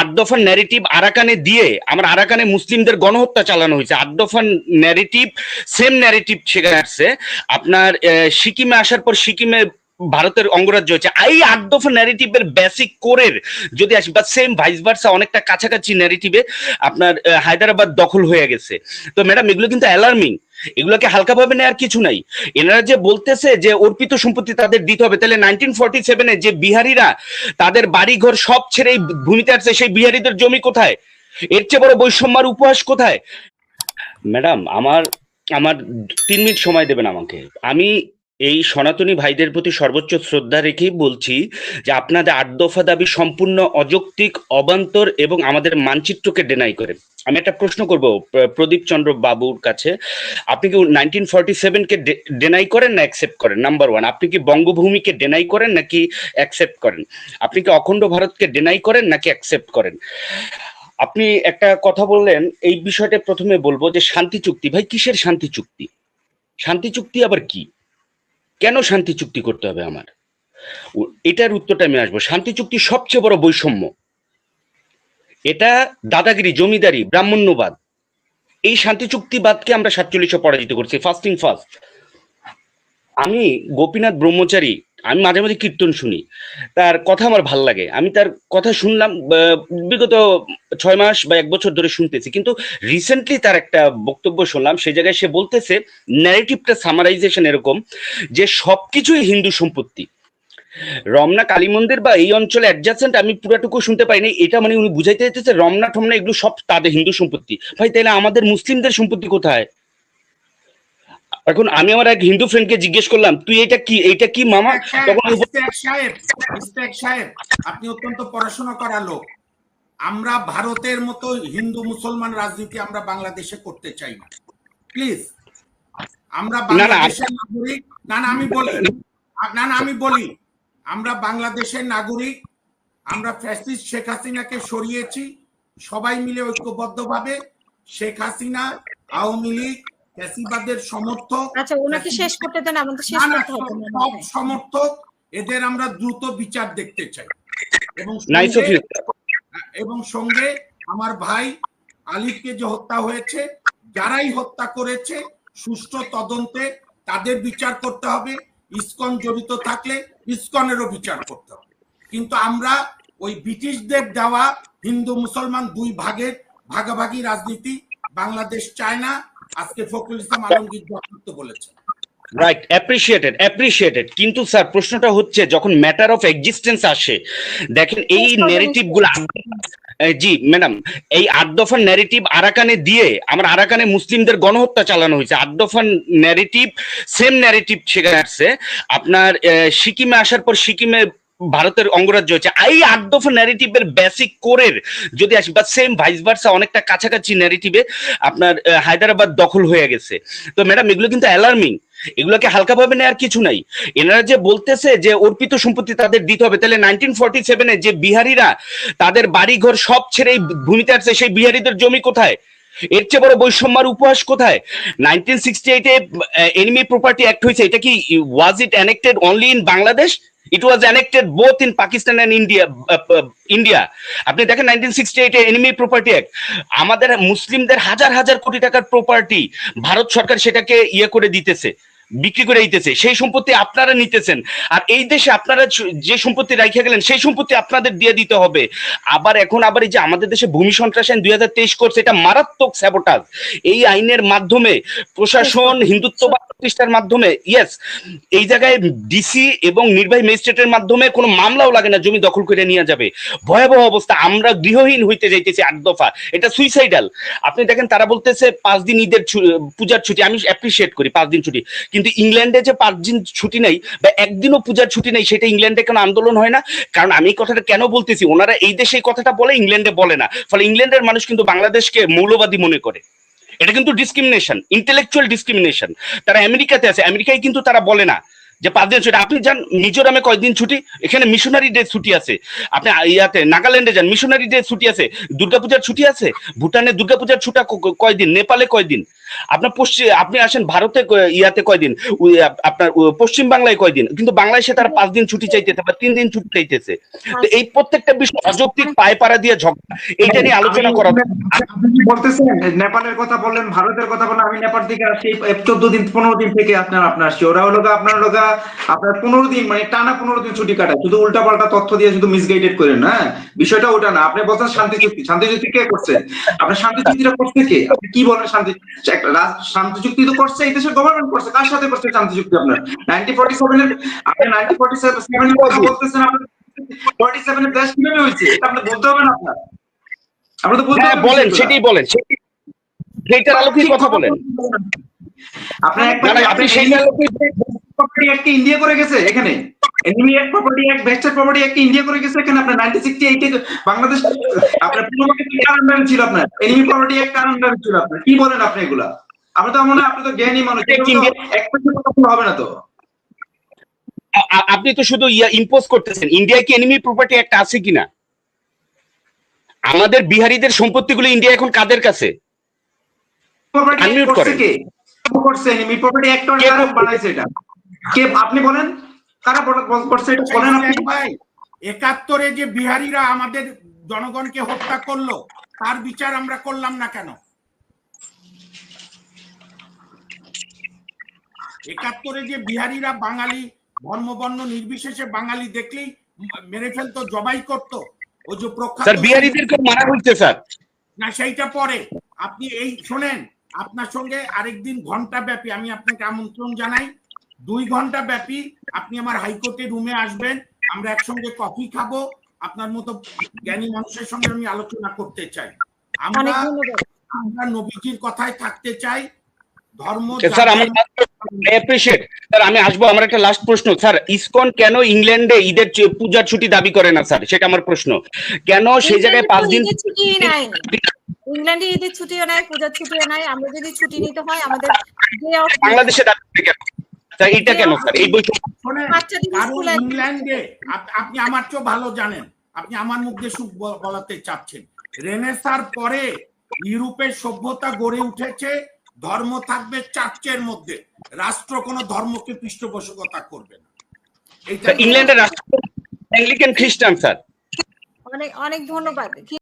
আট দফার ন্যারেটিভ আরাকানে দিয়ে আমার আরাকানে মুসলিমদের গণহত্যা চালানো হয়েছে। আট দফার ন্যারেটিভ সেম ন্যারেটিভ সেখানে আসছে। আপনার সিকিমে আসার পর সিকিমে ভারতের অঙ্গরাজ্য হচ্ছে এই আট দফা ন্যারেটিভের বেসিক কোরের যদি আসি বা সেম ভাইস ভার্সা অনেকটা কাছাকাছি ন্যারেটিভে আপনার হায়দ্রাবাদ দখল হয়ে গেছে। তো ম্যাডাম এগুলো কিন্তু অ্যালার্মিং এগুলোকে হালকাভাবে নেওয়ার কিছু নাই। এনারা যে বলতেছে যে অর্পিত সম্পত্তি তাদের দিতে হবে, তাহলে নাইনটিন ফর্টি সেভেনে যে বিহারিরা তাদের বাড়িঘর সব ছেড়ে ভূমিতে আসছে, সেই বিহারিদের জমি কোথায়? এর চেয়ে বড় বৈষম্যার উপহাস কোথায়? ম্যাডাম, আমার আমার তিন মিনিট সময় দেবেন আমাকে। আমি এই সনাতনী ভাইদের প্রতি সর্বোচ্চ শ্রদ্ধা রেখেই বলছি যে আপনাদের আট দফা দাবি সম্পূর্ণ অযৌক্তিক, অবান্তর এবং আমাদের মানচিত্রকে ডেনাই করে আমি একটা প্রশ্ন করব, প্র- প্রদীপ চন্দ্র বাবুর কাছে। আপনি কি নাইনটিন ফর্টি সেভেনকে ডেনাই করেন না অ্যাকসেপ্ট করেন? নাম্বার ওয়ান আপনি কি বঙ্গভূমিকে ডেনাই করেন নাকি অ্যাকসেপ্ট করেন? আপনি কি অখণ্ড ভারতকে ডেনাই করেন নাকি অ্যাকসেপ্ট করেন? আপনি একটা কথা বললেন, এই বিষয়টা প্রথমে বলব যে শান্তি চুক্তি, ভাই কিসের শান্তি চুক্তি? শান্তি চুক্তি আবার কি? কেন শান্তি চুক্তি করতে হবে আমার? এটার উত্তরটা আমি আসব। শান্তি চুক্তি সবচেয়ে বড় বৈষম্য। এটা দাদাগিরি, জমিদারি, ব্রাহ্মণ্যবাদ, এই শান্তি চুক্তিবাদকে আমরা সাতচল্লিশে পরাজিত করছি ফার্স্টিং ফার্স্ট আমি গোপীনাথ ব্রহ্মচারী আমি মাঝে মাঝে কীর্তন শুনি। তার কথা আমার ভালো লাগে। আমি তার কথা শুনলাম বিগত ছয় মাস বা এক বছর ধরে শুনতেছি। কিন্তু রিসেন্টলি তার একটা বক্তব্য শুনলাম, সেই জায়গায় সে বলতেছে ন্যারেটিভটা সামারাইজেশন এরকম, যে সবকিছুই হিন্দু সম্পত্তি। রমনা কালী মন্দির বা এই অঞ্চলে অ্যাডজাসেন্ট আমি পুরাটুকু শুনতে পাইনি। এটা মানে উনি বুঝাইতে চাইতেছে রমনা ঠমনা এগুলো সব তাদের হিন্দু সম্পত্তি। ভাই তাহলে আমাদের মুসলিমদের সম্পত্তি কোথায়? এখন আমি আমার এক হিন্দু ফ্রেন্ডকে জিজ্ঞেস করলাম তুই এটা কি এটা কি মামা? তখন সাহেব আপনি অত্যন্ত পড়াশোনা করা লোক। আমরা ভারতের মতো হিন্দু মুসলমান রাজনীতি আমরা বাংলাদেশে করতে চাই না। প্লিজ আমরা বাংলাদেশের নাগরিক না না আমি বলি না না আমি বলি আমরা বাংলাদেশের নাগরিক আমরা ফ্যাসিস্ট শেখ হাসিনাকে সরিয়েছি সবাই মিলে ঐক্যবদ্ধভাবে শেখ হাসিনা আওয়ামী লীগ ফ্যাসিবাদের সমর্থক আচ্ছা ওনাকে শেষ করতে দেন আমাদের শেষ করতে হবে সব-। সমর্থক এদের আমরা দ্রুত বিচার দেখতে চাই। এবং এবং সঙ্গে আমার ভাই আলিফকে যে হত্যা হয়েছে যারাই হত্যা করেছে সুষ্ঠু তদন্তে তাদের বিচার করতে হবে। ইসকন জড়িত থাকলে ইসকনেরও বিচার করতে হবে। কিন্তু আমরা ওই ব্রিটিশদের দেওয়া হিন্দু মুসলমান দুই ভাগের ভাগাভাগি রাজনীতি বাংলাদেশ চায় না আজকে ফখরুল ইসলাম আলমগীর যথার্থ বলেছেন। রাইট অ্যাপ্রিসিয়েটেড অ্যাপ্রিসিয়েটেড কিন্তু স্যার প্রশ্নটা হচ্ছে যখন ম্যাটার অফ এক্সিস্টেন্স আসে দেখেন এই Yes, গুলো জি ম্যাডাম এই আট দফার ন্যারেটিভ আরাকানে দিয়ে আমার আরাকানে মুসলিমদের গণহত্যা চালানো হয়েছে। আট দফার ন্যারেটিভ সেম ন্যারেটিভ সেখানে আসছে। আপনার আহ, সিকিমে আসার পর সিকিমে ভারতের অঙ্গরাজ্য হচ্ছে, এই আট দফা ন্যারেটিভের বেসিক কোরের যদি আসি বা সেম ভাইস ভার্সা অনেকটা কাছাকাছি ন্যারেটিভে আপনার হায়দ্রাবাদ দখল হয়ে গেছে। তো ম্যাডাম এগুলো কিন্তু অ্যালার্মিং এগুলোকে হালকাভাবে নেওয়ার কিছু নাই। এনারা যে বলতেছে যে অর্পিত সম্পত্তি তাদের দিতে হবে, তাহলে নাইনটিন ফর্টি সেভেনে যে বিহারিরা তাদের বাড়ি ঘর সব ছেড়ে ভূমিতে আসছে, সেই বিহারিদের জমি কোথায়? এর চেয়ে বড় বৈষম্যার উপহাস কোথায়? নাইনটিন সিক্সটি এইটে এনিমি প্রপার্টি অ্যাক্ট হয়েছে, এটা কি was it annexed only in Bangladesh it was annexed both in Pakistan and India India আপনি দেখেন nineteen sixty eight enemy property act আমাদের মুসলিমদের হাজার হাজার কোটি টাকার প্রপার্টি ভারত সরকার সেটাকে ইয়ে করে দিতেছে। বিক্রি করে দিতেছে সেই সম্পত্তি আপনারা নিতেছেন। আর এই দেশে আপনারা যে সম্পত্তি রাইখে গেলেন সেই সম্পত্তি আপনাদের দিয়ে দিতে হবে। আবার এখন আবার এই যে আমাদের দেশে ভূমি সন্ত্রাস আইন দুই হাজার তেইশ করছে এটা মারাত্মক স্যাবোটাজ এই আইনের মাধ্যমে প্রশাসন হিন্দুত্ববাদ প্রতিষ্ঠার মাধ্যমে ইয়েস এই জায়গায় ডিসি এবং নির্বাহী ম্যাজিস্ট্রেটের মাধ্যমে কোনো মামলাও লাগে না জমি দখল করে নিয়ে যাবে। ভয়াবহ অবস্থা আমরা গৃহহীন হইতে যাইতেছি আট দফা। এটা সুইসাইডাল আপনি দেখেন তারা বলতেছে পাঁচ দিন ঈদের পূজার ছুটি আমি অ্যাপ্রিসিয়েট করি পাঁচ দিন ছুটি। কিন্তু ইংল্যান্ডে যে পাঁচ দিন ছুটি নেই বা একদিনও পূজার ছুটি নেই, সেটা ইংল্যান্ডে কেন আন্দোলন হয় না। কারণ আমি এই কথাটা কেন বলতেছি? ওনারা এই দেশে এই কথাটা বলে, ইংল্যান্ডে বলে না। ফলে ইংল্যান্ডের মানুষ কিন্তু বাংলাদেশকে মৌলবাদী মনে করে। এটা কিন্তু ডিসক্রিমিনেশন ইন্টেলেকচুয়াল ডিসক্রিমিনেশন তারা আমেরিকাতে আছে, আমেরিকায় কিন্তু তারা বলে না যে পাঁচ দিন ছুটি। আপনি যান, মিজোরামে কয়দিন ছুটি, এখানে মিশনারি ডে ছুটি আছে। আপনি ইয়াতে নাগাল্যান্ডে যান মিশনারি ডে ছুটি আছে। দুর্গাপূজার ছুটি আছে? ভুটানে দুর্গাপূজার ছুটা কয়দিন? নেপালে কয়দিন? আপনার পশ্চিম আপনি আসেন ভারতে ইয়াতে কয়দিন? আপনার পশ্চিম বাংলায় কয়দিন? কিন্তু বাংলাদেশে তারা পাঁচ দিন ছুটি চাইতেছে বা তিন দিন ছুটি চাইতেছে। তো এই প্রত্যেকটা বিষয় অযৌক্তিক পায়ে পাড়া দিয়ে ঝগড়া, এইটা নিয়ে আলোচনা করা বলতেছেন? নেপালের কথা বললেন, ভারতের কথা বললেন, আমি নেপাল থেকে আসছি চোদ্দ দিন, পনেরো দিন থেকে আপনার আপনার আসছি। ওরা হলো আপনার হলো আপনার পনেরো দিন মানে টানা পনেরো দিন ছুটি কাটায়। শুধু উল্টা পাল্টা তথ্য দিয়ে শুধু মিসগাইডেড করেন হ্যাঁ? বিষয়টা ওটা না। আপনি বলছেন শান্তি চুক্তি শান্তি চুক্তি কে করছে? আপনার শান্তি চুক্তিটা করছে কে? আপনি কি বলেন শান্তি শান্তি চুক্তি তো করছে এই দেশের গভর্নমেন্ট করছে কার সাথে করছে শান্তি চুক্তি আপনার নাইনটি ফোর্টি সেভেনের আপনি নাইনটি ফোর্টি সেভেনের কথা বলতেছেন আপনার ফোর্টি সেভেনের দেশ কীভাবে হয়েছে এটা বলতে হবে না আপনার আপনি তো বলতে হ্যাঁ বলেন। সেটাই বলেন সেইটার আলোকে কথা বলেন আপনার আপনি সেইটার আলোকে ইন্ডিয়া করে গেছে এখানে এনিমি এক প্রপার্টি এক প্রপার্টি একটা ইন্ডিয়া করে গেছে এখানে আপনার 1968 এ বাংলাদেশ আপনার আন্ডারে ছিল আপনার? এনিমি প্রপার্টি একটা আন্ডারে ছিল আপনার? কি বলেন আপনি এগুলা? তো মনে আপনি তো জ্ঞানী মানুষ এক পয়সা হবে না তো। আ- আ- আপনি তো শুধু ইয়া ইম্পোজ করতেছেন ইন্ডিয়ায় কি এনিমি প্রপার্টি একটা আছে কিনা? আমাদের বিহারীদের সম্পত্তিগুলো ইন্ডিয়া এখন কাদের কাছে? প্রপার্টি করেন। কে? কে করছে এনিমি প্রপার্টি একটা কে কারা বানাইছে এটা? কে আপনি বলেন? কারা বল- বল- করছে এটা বলেন আপনি? ভাই একাত্তরে যে বিহারিরা আমাদের জনগণকে হত্যা করল তার বিচার আমরা করলাম না কেন? একাত্তরে যে বিহারিরা বাঙালি ধর্মবর্ণ নির্বিশেষে বাঙালি দেখলেই মেরে ফেলতো জবাই করতো। ওই যে প্রখ্যাত স্যার বিহারীদেরকে মারা হচ্ছে স্যার। না সেইটা পরে। আপনি এই শোনেন আপনার সঙ্গে আরেকদিন ঘণ্টা ব্যাপী আমি আপনাকে আমন্ত্রণ জানাই। দুই ঘণ্টা ব্যাপী আপনি আমার হাইকোর্টে রুমে আসবেন আমরা একসঙ্গে কফি খাব আপনার মতো জ্ঞানী মানুষের সঙ্গে আমি আলোচনা করতে চাই। আমরা আমরা নবীজির কথায় থাকতে চাই ধর্ম স্যার আমি আসব আমার একটা লাস্ট প্রশ্ন। স্যার ইসকন কেন ইংল্যান্ডে ঈদের পূজার ছুটি দাবি করে না স্যার সেটা আমার প্রশ্ন। কেন সেই জায়গায় পাঁচ দিন ইংল্যান্ডে ঈদের ছুটিও নাই পূজার ছুটিও নাই। আমরা যদি ছুটি নিতে হয় আমাদের ডে অফ বাংলাদেশে দাবি স্যার এটা কেন স্যার এই ইংল্যান্ডে আপনি আমার চেয়েও ভালো জানেন আপনি আমার মুখ দিয়ে সুখ বলাতে চাচ্ছেন রেনেসার পরে ইউরোপের সভ্যতা গড়ে উঠেছে ধর্ম থাকবে চার্চের মধ্যে রাষ্ট্র কোনো ধর্মকে পৃষ্ঠপোষকতা করবে না ইংল্যান্ডের রাষ্ট্র অ্যাংলিকান খ্রিস্টান স্যার অনেক অনেক ধন্যবাদ